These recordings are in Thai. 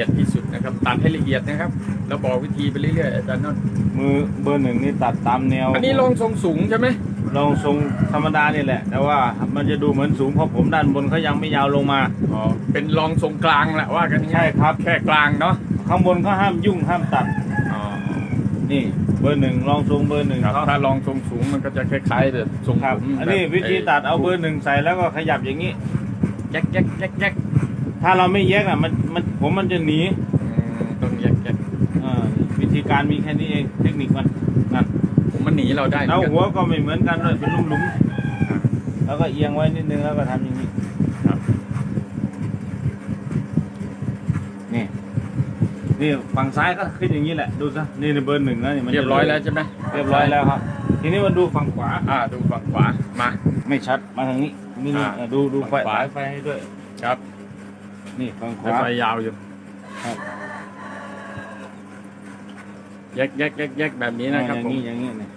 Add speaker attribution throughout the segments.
Speaker 1: อียดที่สุดนะครับ ตัดให้ละเอียดนะครับ แล้วบอกวิธีไปเรื่อยๆอาจารย์นนท์
Speaker 2: มือเบอร์หนึ่งนี่ตัดตามแนว
Speaker 1: อันนี้ลงทรงสูงใช่ไหม
Speaker 2: ลองทรงธรรมดานี่แหละ แต่ว่ามันจะดูเหมือนสูงเพราะผมด้านบนเขายังไม่ยาวลงมา
Speaker 1: อ๋อเป็นลองทรงกลางแหละว่ากัน
Speaker 2: ใช่
Speaker 1: ง่าย
Speaker 2: ครับ
Speaker 1: แค่กลางเนาะ
Speaker 2: ข้างบนเขาห้ามยุ่งห้ามตัด
Speaker 1: อ๋อ
Speaker 2: นี่เบอร์หนึ่งลองทรงเบอร์หนึ่ง
Speaker 1: ครับ
Speaker 2: เขา
Speaker 1: ถ้าลองทรงสูงมันก็จะคล้ายๆแบบทรง
Speaker 2: ครับ
Speaker 1: ผม
Speaker 2: อันนี้
Speaker 1: แบบ
Speaker 2: วิธีตัดเอาเบอร์หนึ่งใส่แล้วก็ขยับอย่างนี้
Speaker 1: แยกแยกแยกแยก
Speaker 2: ถ้าเราไม่แยกอะมันมันผมมันจะหนี
Speaker 1: อืมต้องแยกแยก
Speaker 2: อ่าวิธีการมีแค่นี้เองเทคนิคมันนั่น
Speaker 1: ผมมันหนีเราได้
Speaker 2: แล้ว
Speaker 1: เหมือน
Speaker 2: หัว
Speaker 1: กัน
Speaker 2: ก็ไม่เหมือนกันเลยเป็นหลุมๆแล้วก็เอียงไว้นิดนึงแล้วก็ทำอย่างนี้
Speaker 1: ครับ
Speaker 2: นี่นี่ฝั่งซ้ายก็ขึ้นอย่างนี้แหละดูซะนี่ในเบอร์หนึ่งนะนี่มันจะ
Speaker 1: เรียบร้อยแล้วใช่ไหม
Speaker 2: เรียบร้อยแล้วครับ ทีนี้มาดูฝั่งขวา
Speaker 1: อ่า ดูฝั่งขวามา
Speaker 2: ไม่ชัดมาทางนี้นี่นี่
Speaker 1: อ่า
Speaker 2: เออดูดูไฟ
Speaker 1: ฝั่งขวา
Speaker 2: สายไฟให้ด้วย
Speaker 1: ครับ
Speaker 2: นี่ฝั่งข
Speaker 1: แล้ว
Speaker 2: วา
Speaker 1: ไฟยาวอยู่
Speaker 2: ครับ
Speaker 1: แยกแยกแยกแยกแบบนี้นะครับ
Speaker 2: อย่าง
Speaker 1: ผม
Speaker 2: นี้อย่างนี้นี่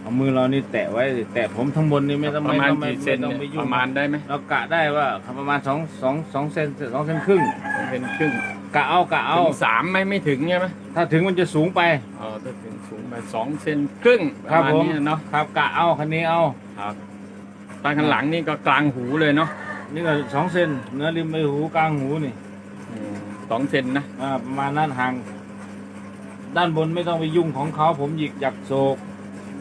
Speaker 2: เอามือเรานี่แตะไว้แตะผมทั้งบนนี่ไม่ต้อง
Speaker 1: ประ
Speaker 2: ไม่
Speaker 1: มาณ
Speaker 2: ต้องไม่
Speaker 1: กี่เซน
Speaker 2: ไม่ต้อง
Speaker 1: เนี่ย
Speaker 2: ไปยุ่
Speaker 1: ป
Speaker 2: ง
Speaker 1: ระมาณได้ไหม
Speaker 2: เรากะได้ว่าประมาณสองสองสองเซนสองเซนครึ่ง
Speaker 1: เป็นครึ่ง
Speaker 2: กะเอากะเอา
Speaker 1: ถึงสามไหมไม่ถึงใช่ไหม
Speaker 2: ถ้าถึงมันจะสูงไป
Speaker 1: อ๋อถ้าถึงสูงไปสองเซนครึ่งป
Speaker 2: ครั
Speaker 1: ระ
Speaker 2: บ
Speaker 1: มาณ
Speaker 2: ผม
Speaker 1: นี้เนาะ
Speaker 2: ครับกะเอาคันนี้เอา
Speaker 1: ครับตาข้างหลังนี่ก็กลางหูเลยเนาะ
Speaker 2: นี่ก็สองเซนเนื้อริมใบหูกลางหูนี่
Speaker 1: อืมสองเซนนะ
Speaker 2: อ่าประมาณนั้นห่าง ด้านบนไม่ต้องไปยุ่งของเขาผมหยิกหยักโศก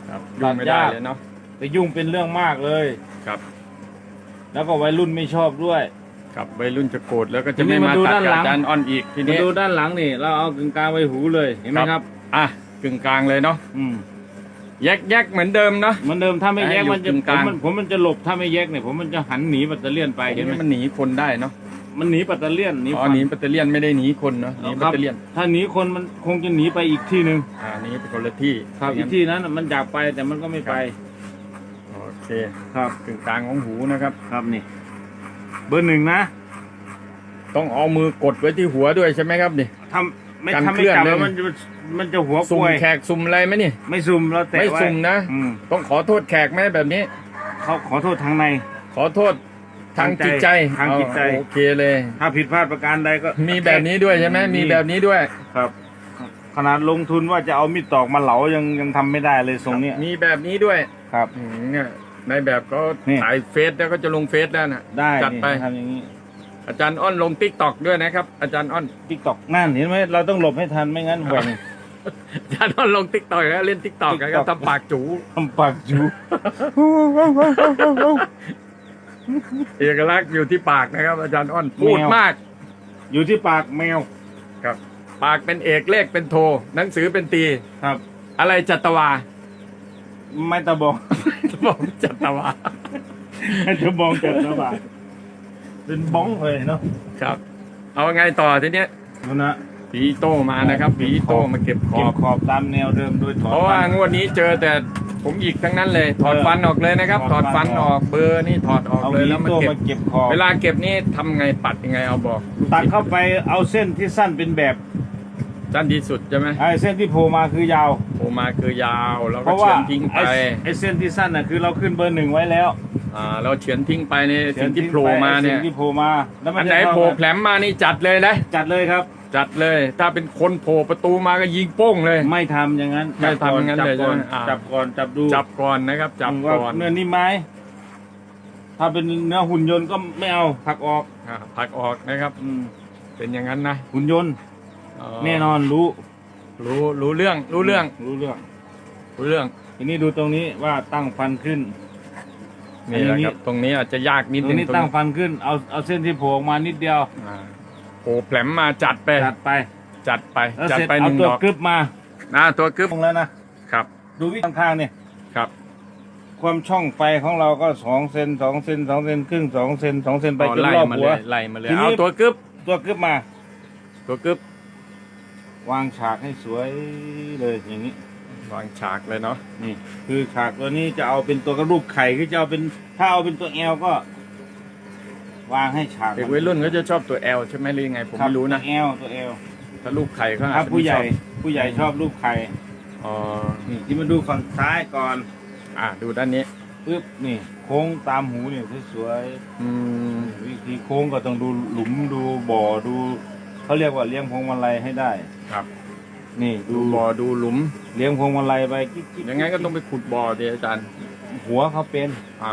Speaker 1: ครับ
Speaker 2: ตั
Speaker 1: ยุ่
Speaker 2: ด
Speaker 1: งไม่ได้
Speaker 2: ยาก
Speaker 1: เลยเนาะ
Speaker 2: ไปยุ่งเป็นเรื่องมากเลย
Speaker 1: ครับ
Speaker 2: แล้วก็วัยรุ่นไม่ชอบด้วย
Speaker 1: ครับวัยรุ่นจะโกรธแล้วก็
Speaker 2: ที
Speaker 1: จะ
Speaker 2: นี้
Speaker 1: ไม่มา
Speaker 2: มาดู
Speaker 1: ตัด
Speaker 2: ด้านหลัง
Speaker 1: กับอาจารย์อ้อนอีกที
Speaker 2: มา
Speaker 1: นี้
Speaker 2: ดูด้านหลังนี่ เราเอากึ่งกลางไว้หูเลยเห็นไหม
Speaker 1: ค
Speaker 2: ค
Speaker 1: รั
Speaker 2: รับบ
Speaker 1: อะกึ่งกลางเลยเนาะ
Speaker 2: อืม
Speaker 1: แยกแยกเหมือนเดิมเนาะ
Speaker 2: เหมือนเดิมถ้าไม่แยก
Speaker 1: ให้อยู่
Speaker 2: มันจะ
Speaker 1: กึ่ง
Speaker 2: ผ
Speaker 1: กลาง
Speaker 2: มมันผมมันจะหลบถ้าไม่แยกเนี่ยผมมันจะหันหนีปัตเตอร์เลียนไป
Speaker 1: เห็
Speaker 2: เห็
Speaker 1: น
Speaker 2: น
Speaker 1: ไห
Speaker 2: ไห
Speaker 1: ม
Speaker 2: ม
Speaker 1: มันหนีคนได้เนาะ
Speaker 2: มันหนีปัตเตอร์เลียนหนี
Speaker 1: อ๋อ
Speaker 2: ฟัน
Speaker 1: หนีแบตเตอรี่ยนไม่ได้หนีคนเนาะหนีแบ
Speaker 2: ครั
Speaker 1: ตเตอรี่ยน
Speaker 2: ถ้าหนีคนมันคงจะหนีไปอีกที่หนึ่ง
Speaker 1: อ่าหนีไปคนละที่
Speaker 2: ครับอีกที่นั้นน่ะมันอยากไปแต่มันก็ไม่ไป
Speaker 1: โอเค
Speaker 2: ครับ
Speaker 1: กึ่งกลางของหูนะครับ
Speaker 2: ครับนี่ เบอร์หนึ่งนะ
Speaker 1: ต้องเอามือกดไว้ที่หัวด้วยใช่ไหมครับนี่
Speaker 2: ทำ ไม่
Speaker 1: กัน
Speaker 2: ทำ
Speaker 1: เคลื่
Speaker 2: ไม่
Speaker 1: อน
Speaker 2: จับ
Speaker 1: เลย
Speaker 2: แล้วมันจะมันจะหัว
Speaker 1: ซุ่ม
Speaker 2: ป่วย
Speaker 1: แขกซุ่มอะไรไหมนี่
Speaker 2: ไม่ซุ่มเราแตะ
Speaker 1: ไม่
Speaker 2: ไว้
Speaker 1: ซุ่มนะ
Speaker 2: อืม
Speaker 1: ต้องขอโทษแขกไหมแบบนี้
Speaker 2: เขาขอโทษทางใน
Speaker 1: ขอโทษทางจิตใจ
Speaker 2: ทางจิตใจ
Speaker 1: อ๋อโอเคเลย
Speaker 2: ถ้าผิดพลาดประการใดก็
Speaker 1: มีแบบนี้ด้วยใช่ไหมมีแบบนี้ด้วย
Speaker 2: ครับ ขนาดลงทุนว่าจะเอามีดตอกมาเหลายังยังทำไม่ได้เลยทรงเนี้ย
Speaker 1: มีแบบนี้ด้วย
Speaker 2: ครับ
Speaker 1: อืมเนี่ยในแบบก็
Speaker 2: นี่
Speaker 1: ถ่ายเฟซแล้วก็จะลงเฟซแล้วนะ
Speaker 2: ได้
Speaker 1: จัด
Speaker 2: นี่
Speaker 1: ไป
Speaker 2: ทำอย่างนี้
Speaker 1: อาจารย์อ้อนลงติ๊กตอกด้วยนะครับ อาจารย์อ้อน
Speaker 2: ติ๊กตอกนั่นเห็นไหมเราต้องหลบให้ทันไม่งั้นแหว่ง
Speaker 1: อาจารย์อ้อนลงติ๊กตอกแล้วเล่นติ๊กตอกกันก็
Speaker 2: TikTok
Speaker 1: ทำปากจู
Speaker 2: ทำปากจู
Speaker 1: เอกลักษณ์อยู่ที่ปากนะครับ อาจารย์อ้อนพูด
Speaker 2: แมว
Speaker 1: มาก
Speaker 2: อยู่ที่ปากแมว
Speaker 1: ครับ ปากเป็นเอกเลขเป็นโท หนังสือเป็นตี
Speaker 2: ครับ
Speaker 1: อะไรจัตวา
Speaker 2: ไม่ตะบอก
Speaker 1: บอกจัตวา
Speaker 2: ให้เธอมองจัดนะบ่า เป็นบ้องเลยเนาะ
Speaker 1: ครับ เอาไงต่อทีเนี้ย
Speaker 2: ดูนะ
Speaker 1: ผีโตมานะครับผีโตมาเก็บขอ
Speaker 2: เก็บบขอบตามแนวเดิมโดยถอน
Speaker 1: เพราะว่า
Speaker 2: ฟัน
Speaker 1: งวดนี้เจอแต่ผมหยิกทั้งนั้นเลย ถอด
Speaker 2: เออ
Speaker 1: ฟันออกเลยนะครับถ
Speaker 2: ถ
Speaker 1: อ
Speaker 2: อ
Speaker 1: ด
Speaker 2: ดฟั
Speaker 1: ฟัน
Speaker 2: น
Speaker 1: อ
Speaker 2: อ
Speaker 1: อ
Speaker 2: อกก
Speaker 1: เบอร์นี่ถอดออก
Speaker 2: เอา
Speaker 1: เลย
Speaker 2: วี
Speaker 1: แล้วมา
Speaker 2: โต้
Speaker 1: เก็บ
Speaker 2: มาเก็บขอบ
Speaker 1: เวลาเก็บนี่ทำไงปัดยังไงเอาบอก
Speaker 2: ตัดเข้าไปเอาเส้นที่สั้นเป็นแบบ
Speaker 1: สั้นที่สุดใช่ไหม
Speaker 2: ไอ้เส้นที่โผล่มาคือยาว
Speaker 1: โอมาคือยาวแล้ว
Speaker 2: เพ
Speaker 1: ก็
Speaker 2: ราะ
Speaker 1: เฉื
Speaker 2: ว่า
Speaker 1: อนทิ้งไป
Speaker 2: ไอ้ไอ้เส้นที่สั้นน่ะคือเราขึ้นเบอร์หนึ่งไว้แล้ว
Speaker 1: อ่าเราเฉือนทิ้งไปในสิ่งที่โผล่มาเนี่ย
Speaker 2: สิ่งที่โผล่มาแล้วมั
Speaker 1: อัน
Speaker 2: จะ
Speaker 1: ไหน
Speaker 2: เข้า
Speaker 1: โผล่
Speaker 2: กั
Speaker 1: แผลมมานี่จัดเลยนะ
Speaker 2: จัดเลยครับ
Speaker 1: จัดเลย ถ้าเป็นคนโผล่ประตูมาก็ยิงโป้งเลย
Speaker 2: ไม่ทำอย่างนั้น
Speaker 1: ไม่ทำอย่างนั้น
Speaker 2: จับ
Speaker 1: เลย
Speaker 2: ก่อน
Speaker 1: ใช่ไหมอ่า
Speaker 2: จับก่อนจับดู
Speaker 1: จับก่อนนะครับ จับ
Speaker 2: ว่า
Speaker 1: ก่อน
Speaker 2: เนื้อนิ่มไหมถ้าเป็นเนื้อหุ่นยนต์ก็ไม่เอาผักออก
Speaker 1: อ่าผลักออกนะครับ
Speaker 2: อืม
Speaker 1: เป็นอย่างนั้นนะ
Speaker 2: หุ่นยนต์
Speaker 1: อ๋อ
Speaker 2: แน่นอนรู้
Speaker 1: รู้รู้เรื่องรู้เรื่อง
Speaker 2: รู้เรื่อง
Speaker 1: รู้เรื่อง
Speaker 2: ทีนี้ดูตรงนี้ว่าตั้งฟันขึ้น
Speaker 1: นี่แหละ
Speaker 2: อันนี้
Speaker 1: ครับตรงนี้อาจจะยากนิด
Speaker 2: ตร
Speaker 1: นึ
Speaker 2: ง
Speaker 1: ง
Speaker 2: นี้
Speaker 1: ตรง
Speaker 2: ตั้งฟันขึ้นเอาเอาเส้นที่โผล่ออกมานิดเดียว
Speaker 1: อ่าโผล่แผลมมาจัดไป
Speaker 2: จัดไป
Speaker 1: จัดไป
Speaker 2: แล้ว
Speaker 1: จัด
Speaker 2: เสร็จ
Speaker 1: ไปห
Speaker 2: เอา
Speaker 1: นึ่ง
Speaker 2: ตัว
Speaker 1: ดอก
Speaker 2: กรึบมา
Speaker 1: นะตัวกึ๊บ
Speaker 2: ตรงแล้วนะ
Speaker 1: ครับ
Speaker 2: ดูวิธีข้างๆเนี่ย
Speaker 1: ครับ
Speaker 2: ความช่องไฟของเราก็สองเซนสองเซนสองเซนครึ่งสองเซนสองเซนไป
Speaker 1: เอา
Speaker 2: จน
Speaker 1: ไล่
Speaker 2: รอบ
Speaker 1: มา
Speaker 2: หั
Speaker 1: เล
Speaker 2: ว ย
Speaker 1: ไล่มาเลย
Speaker 2: ทีนี้
Speaker 1: เอาตัวกึ๊บ
Speaker 2: ตัวกรึบมา
Speaker 1: ตัวกึ๊บ
Speaker 2: วางฉากให้สวยเลยอย่างนี้
Speaker 1: วางฉากเลยเนาะ
Speaker 2: นี่ คือฉากตัวนี้จะเอาเป็นตัวกระรูปไข่คือจะเอาเป็นถ้าเอาเป็นตัวแอลก็ วางให้ฉาก
Speaker 1: เด็กวัยรุ่นเขาจะชอบตัว L ใช่ไหมหรือยังไง ผม
Speaker 2: คบ
Speaker 1: ไม่รู้นะ
Speaker 2: ตัวแอลตัวแอล
Speaker 1: ถ้ารูปไข่เขาอาจ
Speaker 2: ถ้า
Speaker 1: จะ
Speaker 2: ผู้
Speaker 1: ไม่
Speaker 2: ให
Speaker 1: ช
Speaker 2: ญ่
Speaker 1: อบ
Speaker 2: ผู้ใหญ่ชอบรูปไข่
Speaker 1: อ๋อ
Speaker 2: นี่ที่มาดูฝั่งซ้ายก่อน
Speaker 1: อ่าดูด้านนี้
Speaker 2: ปึ๊บนี่โค้งตามหูเนี่ยสวย
Speaker 1: อืม
Speaker 2: ๆวิธีโค้งก็ต้องดูหลุมดูบ่อดูเขาเรียกว่าเลี้ยงพวงมาลัยให้ได้
Speaker 1: ครับ
Speaker 2: นี่
Speaker 1: ดู
Speaker 2: ดู
Speaker 1: บ่อดูหลุม
Speaker 2: เลี้ยงพวงมาลัยไปกิ๊กกิ๊
Speaker 1: ยังไงก็ต้องไปขุดบ่อดิอาจารย์
Speaker 2: หัวเขาเป็น
Speaker 1: อ่า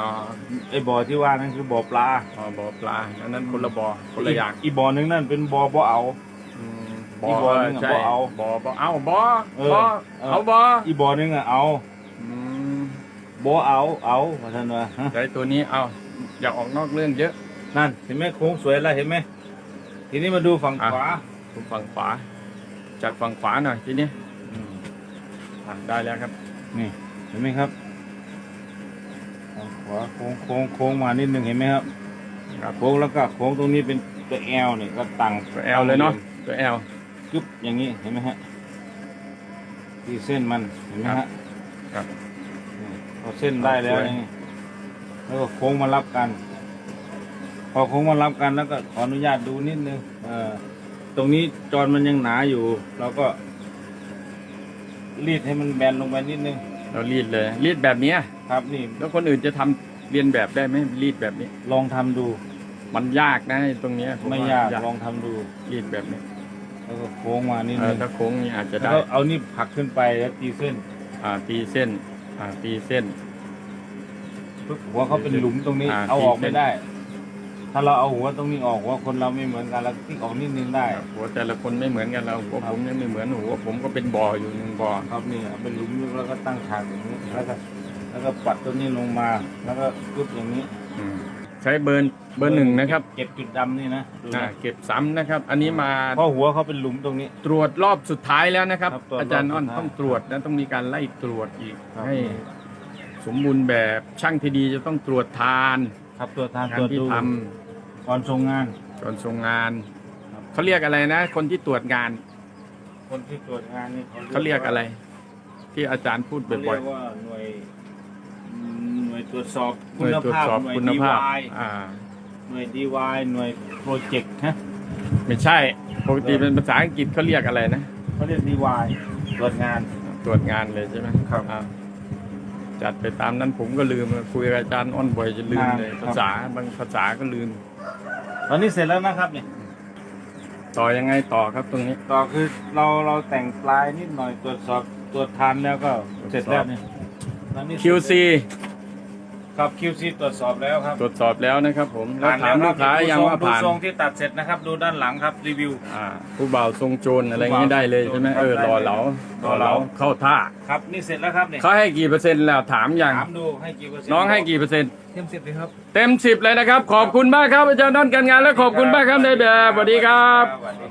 Speaker 2: ไอ้บ่อที่ว่านั่นคือบ่อปลา
Speaker 1: อ๋อบ่อปลาอันนั้นคนละบ่อคนละอย่าง
Speaker 2: อีบ่อหนึงนั่นเป็นบ่อบ่อเอา
Speaker 1: อืม
Speaker 2: อีกบ่อนึงอะ
Speaker 1: ใช่
Speaker 2: บ่อเอา
Speaker 1: บ่อบ่อเอาบ่อ
Speaker 2: เออ
Speaker 1: บ่อ
Speaker 2: เออ
Speaker 1: เอาบ่อ
Speaker 2: อีบ่อหนึงอะเอา
Speaker 1: อืม
Speaker 2: บ่อเอาเอาว่าท่านว่าฮะ
Speaker 1: ไอ้ตัวนี้เอาอย่าออกนอกเรื่องเยอะ
Speaker 2: นั่นเห็นไหมโค้งสวยแล้วเห็นไหมทีนี้มาดูฝั่ง
Speaker 1: อะ
Speaker 2: ขวา
Speaker 1: ผมฝั่งขวาจากฝั่งขวาหน่อยทีนี้
Speaker 2: อืม
Speaker 1: อะได้แล้วครับ
Speaker 2: นี่เห็นไหมครับฝั่งขวาโค้งโค้งโค้งมานิดนึงเห็นไหมครับ
Speaker 1: ครับ
Speaker 2: โค้งแล้วก็โค้งตรงนี้เป็นตัวแอลเนี่ยก็ตั้ง
Speaker 1: ตัวแอลเลยเนาะตัวแอล
Speaker 2: จุ๊บอย่างนี้เห็นไหมฮะที่เส้นมันเห็นไหม
Speaker 1: ครั
Speaker 2: ฮะ
Speaker 1: บครับ
Speaker 2: นี่พอเส้นได้แล้ว
Speaker 1: สวย
Speaker 2: นี่แล้วก็โค้งมารับกัน พอโค้งมารับกันแล้วก็ขออนุญาตดูนิดนึงเออตรงนี้จอนมันยังหนาอยู่ เราก็ รีดให้มันแบนลงไปนิดนึง
Speaker 1: เรารีดเลยรีดแบบเนี้ย
Speaker 2: ครับนี่
Speaker 1: แล้วคนอื่นจะทำเรียนแบบได้ไหมรีดแบบนี้
Speaker 2: ลองทำดู
Speaker 1: มันยากนะไอ้ตรงเนี้ยผ
Speaker 2: ไม่
Speaker 1: ว่
Speaker 2: ยากลองทำดู
Speaker 1: รีดแบบนี้
Speaker 2: แล้วก็โค้งมานิด
Speaker 1: เอ
Speaker 2: นึ
Speaker 1: องถ้าโค้งนี่อาจจะ
Speaker 2: แล้ว
Speaker 1: ได้
Speaker 2: ก็เอานี่ผลักขึ้นไปแล้วตีเส้น
Speaker 1: อ่าตีเส้นอ่าตีเส้น
Speaker 2: ปึ๊บหัวเขาเป็นหลุมตรงนี้
Speaker 1: อ่า
Speaker 2: เอาออก
Speaker 1: ตีเส้น
Speaker 2: ไม่ได้ ถ้าเราเอาหัวตรงนี้ออกหัวคนเราไม่เหมือนกันเราติ๊กออกนิดนึงได้
Speaker 1: หัวแต่ละคนไม่เหมือนกันเราหัว
Speaker 2: ครับ
Speaker 1: ผมยังไม่เหมือนหัวผมก็เป็นบ่ออยู่หนึ่งบ่อ
Speaker 2: ครับนี่เอาเป็นหลุมแล้วก็ตั้งฉากอย่างนี้แล้วก็แล้วก็ปัดตัวนี้ลงมาแล้วก็ปึ๊บอย่างนี้
Speaker 1: อืมใช้เบอร์เบอร์หนึ่งนะครับ
Speaker 2: เก็บจุดดำนี่นะดู
Speaker 1: อ่า
Speaker 2: นะ
Speaker 1: เก็บซ้ำนะครับ อันนี้มา
Speaker 2: เพราะหัวเขาเป็นหลุมตรงนี้
Speaker 1: ตรวจรอบสุดท้ายแล้วนะครับ
Speaker 2: ครับตรวจ
Speaker 1: อาจารย์อ้อน
Speaker 2: รอบสุดท้าย
Speaker 1: ต้องตรวจนะต้องมีการไล่ตรวจอีก
Speaker 2: ครับ
Speaker 1: ให้สมบูรณ์แบบช่างที่ดีจะต้องตรวจทาน
Speaker 2: ครับตัวทาง
Speaker 1: งาน
Speaker 2: ตัวจ
Speaker 1: ที่
Speaker 2: ดู
Speaker 1: ท
Speaker 2: ก่อนส่งงานำ
Speaker 1: ก่อนส่งงาน
Speaker 2: ครับ
Speaker 1: เขาเรียกอะไรนะ คนที่ตรวจงาน
Speaker 2: คนที่ตรวจงานนี่
Speaker 1: เขาเรียกอะไร ที่อาจารย์พูด
Speaker 2: เขา
Speaker 1: บ่
Speaker 2: เรี
Speaker 1: อย
Speaker 2: ยกว่าหน่วยหน่วยตรวจสอบ
Speaker 1: ๆห
Speaker 2: คุ
Speaker 1: น่วย
Speaker 2: ณ
Speaker 1: ตรวจ
Speaker 2: ภาพ
Speaker 1: สอบ
Speaker 2: หน่วย
Speaker 1: คุณ
Speaker 2: ดี
Speaker 1: ภาพ
Speaker 2: วาย
Speaker 1: อ่า
Speaker 2: หน่วยดีวายหน่วยโปรเจกต์ฮะ
Speaker 1: ไม่ใช่ ปกติเป็นภาษาอังกฤษเขาเรียกอะไรนะ
Speaker 2: เขาเรียกดีวายตรวจงาน
Speaker 1: ตรวจงานเลยใช่ไหม
Speaker 2: ครับ
Speaker 1: อ่าจัดไปตามนั้นผมก็ลืมคุยกับอาจารย์อ้อนบ่อยจะลืมเลย
Speaker 2: ครับ
Speaker 1: ภาษาบางภาษาก็ลืม
Speaker 2: ตอนนี้เสร็จแล้วนะครับเนี่ย
Speaker 1: ต่อยังไงต่อครับตรงนี้
Speaker 2: ต่อคือเราเราแต่งปลายนิดหน่อยตรวจสอบตรวจทานแล้วก็เสร็จแล้วเนี่ยตอนนี้
Speaker 1: QC
Speaker 2: ครับ QC ตรวจสอบแล้วครับ
Speaker 1: ตรวจสอบแล้วนะครับ ผมแล้ว
Speaker 2: ผ่าน
Speaker 1: ถาม
Speaker 2: แว
Speaker 1: ลูกค้า
Speaker 2: ครับ
Speaker 1: ยังว่า
Speaker 2: ดู
Speaker 1: ผ่าน
Speaker 2: ทรงที่ตัดเสร็จนะครับ ดูด้านหลังครับรีวิว
Speaker 1: อ่าผู้บ่าวทรงโจรอะไรอย่างนี้ได้เลยใช่ไหม
Speaker 2: ครับ
Speaker 1: เออ
Speaker 2: ได้
Speaker 1: รอ
Speaker 2: เลย
Speaker 1: เหลา
Speaker 2: ครับ
Speaker 1: รอเหลาเข้าท่า
Speaker 2: ครับนี่เสร็จแล้วครับเนี่ย
Speaker 1: เขาให้กี่เปอร์เซ็นต์แล้วถามอย่าง
Speaker 2: ถามดูให้กี่เปอร์เซ็นต์
Speaker 1: น้องให้กี่เปอร์เซ็นต์
Speaker 2: เต็มสิบเลยครับ
Speaker 1: เต็มสิบเลยนะครับ ขอบคุณมากครับอาจารย์ด้านการงานและขอบคุณมากครับในแบบสวัสดีครับ
Speaker 2: สวัสดี